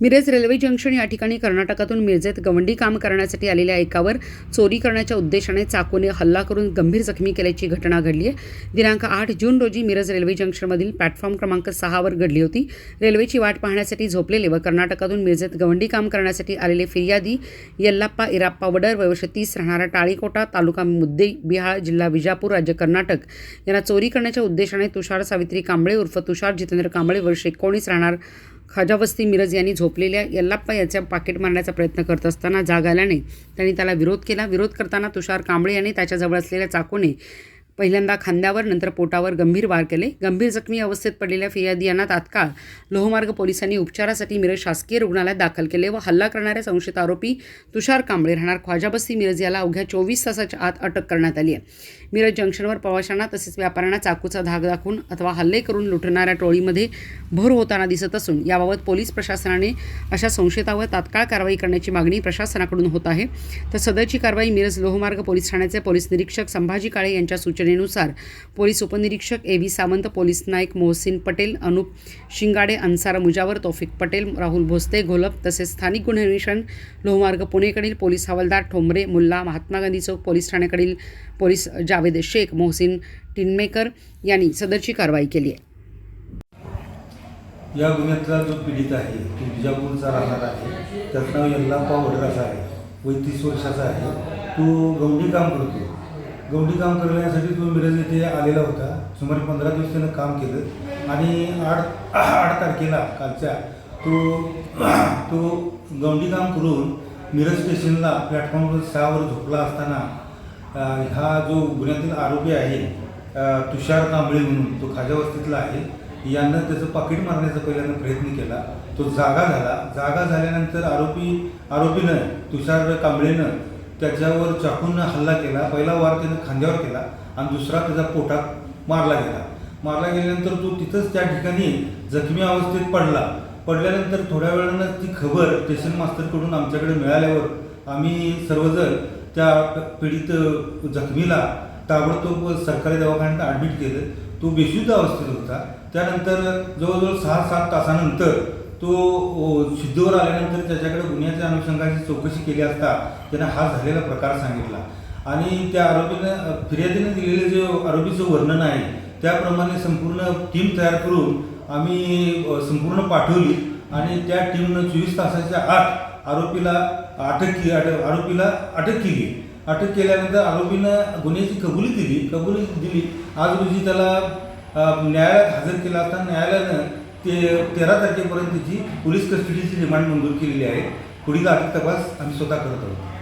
Miraj railway junction या ठिकाणी कर्नाटकातून मिरजेत गवंडी काम करण्यासाठी आलेल्या एकावर चोरी करण्याच्या उद्देशाने चाकूने हल्ला करून गंभीर जखमी केल्याची घटना घडली आहे. दिनांक आठ जून रोजी मिरज रेल्वे जंक्शनमधील प्लॅटफॉर्म क्रमांक सहावर घडली होती. रेल्वेची वाट पाहण्यासाठी झोपलेले व कर्नाटकातून मिरजेत गवंडी काम करण्यासाठी आलेले फिर्यादी यल्लाप्पा इराप्पा वडर वयोवर्ष तीस राहणारा टाळीकोटा तालुका मुद्दे बिहार जिल्हा विजापूर राज्य कर्नाटक यांना चोरी करण्याच्या उद्देशाने तुषार सावित्री कांबळे उर्फ तुषार जितेंद्र कांबळे वर्ष एकोणीस राहणार खाजावस्ती मिरज यांनी झोपलेल्या यल्लाप्पा याचा पाकिट मारण्याचा प्रयत्न करत असताना जाग आल्याने त्यांनी त्याला विरोध केला. विरोध करताना तुषार कांबळे यांनी त्याच्याजवळ असलेल्या चाकूने पहिल्यांदा खांद्यावर नंतर पोटावर गंभीर वार केले. गंभीर जखमी अवस्थेत पडलेल्या फिर्यादी यांना तात्काळ लोहमार्ग पोलिसांनी उपचारासाठी मिरज शासकीय रुग्णालयात दाखल केले व हल्ला करणाऱ्या संशयित आरोपी तुषार कांबळे राहणार ख्वाजाबस्ती मिरज याला अवघ्या चोवीस तासाच्या आत अटक करण्यात आली आहे. मिरज जंक्शनवर प्रवाशांना तसेच व्यापाऱ्यांना चाकूचा धाक दाखवून अथवा हल्ले करून लुटणाऱ्या टोळीमध्ये भर होताना दिसत असून याबाबत पोलीस प्रशासनाने अशा संशयितावर तात्काळ कारवाई करण्याची मागणी प्रशासनाकडून होत आहे. तर सदरची कारवाई मिरज लोहमार्ग पोलीस ठाण्याचे पोलीस निरीक्षक संभाजी काळे यांच्या सूचनेनुसार पोलीस उपनिरीक्षक A V Sawant police Naik Mohsin Patel Anup Shingade Ansar Mujawar Taufiq Patel Rahul Bhoste Gholap तसेच स्थानिक गुन्हे अन्वेषण लोहमार्ग पुणेकडील पोलीस हवालदार ठोंबरे मुल्ला महात्मा गांधी चौक पोलीस ठाण्याकडील पोलीस जावेद शेख मोहसिन टिनमेकर यांनी सदरची कारवाई केली आहे. या गुन्ह्यातला जो पीडित आहे तो विजापूरचा राहणार आहे. त्याचं नाव यल्लाप्पा वडराचा आहे. वय तीस वर्षाचा आहे. तो गवंडी काम करतो. गवंडी काम करण्यासाठी तो मिरज येथे आलेला होता. सुमारे पंधरा दिवस त्यानं काम केलं. आणि आठ आठ तारखेला कालच्या तो तो गवंडी काम करून मिरज स्टेशनला प्लॅटफॉर्मवर सहावर झोपला असताना हा जो गुन्ह्यातील आरोपी आहे तुषार कांबळे म्हणून तो खाजा वस्तीतला आहे. यानं त्याचं पाकिट मारण्याचा पहिल्यांदा प्रयत्न केला. तो जागा झाला. जागा झाल्यानंतर आरोपी आरोपीनं तुषार कांबळेनं त्याच्यावर चाकून हल्ला केला पहिला वार त्यानं खांद्यावर केला आणि दुसरा त्याचा पोटात मारला गेला. मारला गेल्यानंतर तो तिथंच त्या ठिकाणी जखमी अवस्थेत पडला. पडल्यानंतर थोड्या वेळानं ती खबर स्टेशन मास्टरकडून आमच्याकडे मिळाल्यावर आम्ही सर्वजण त्या पीडित जखमीला ताबडतोब सरकारी दवाखान्यात ॲडमिट केलं. तो बेशुद्ध अवस्थेत होता. त्यानंतर जवळजवळ सहा सात तासानंतर तो अ, शुद्धीवर आल्यानंतर त्याच्याकडे गुन्ह्याच्या अनुषंगाची चौकशी केली असता त्यानं हा झालेला प्रकार सांगितला. आणि त्या आरोपीनं फिर्यादीने फिर्यादीनं दिलेलं जे आरोपीचं वर्णन आहे त्याप्रमाणे संपूर्ण टीम तयार करून आम्ही संपूर्ण पाठवली. आणि त्या टीमनं चोवीस तासाच्या आत आरोपीला अटक केली अटक आरोपीला अटक केली. अटक केल्यानंतर आरोपीनं गुन्ह्याची कबुली दिली. कबुली दिली. आज रोजी त्याला न्यायालयात हजर केला असता. न्यायालयानं ते तेरा तारखेपर्यंतची पोलीस कस्टडीची रिमांड मंजूर केलेली आहे. पुढील आर्थिक तपास आम्ही स्वतः करत आहोत.